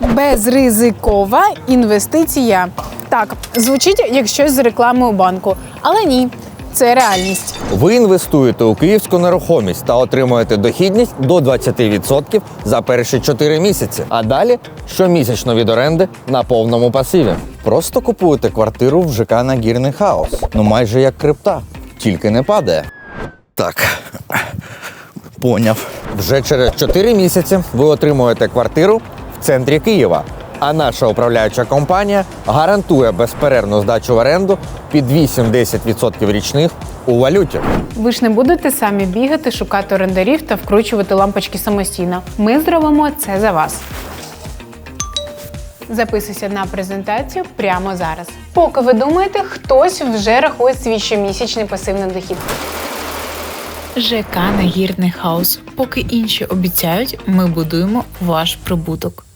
Безризикова інвестиція. Так, звучить як щось з реклами у банку, але ні, це реальність. Ви інвестуєте у київську нерухомість та отримуєте дохідність до 20% за перші 4 місяці. А далі щомісячно від оренди на повному пасиві. Просто купуєте квартиру в ЖК Нагірний хаус. Ну майже як крипта, тільки не падає. Так. Поняв. Вже через 4 місяці ви отримуєте квартиру в центрі Києва. А наша управляюча компанія гарантує безперервну здачу в оренду під 8-10% річних у валюті. Ви ж не будете самі бігати, шукати орендарів та вкручувати лампочки самостійно. Ми зробимо це за вас. Записуйся на презентацію прямо зараз. Поки ви думаєте, хтось вже рахує свій щомісячний пасивний дохід. ЖК Нагірний хаус. Поки інші обіцяють, ми будуємо ваш прибуток.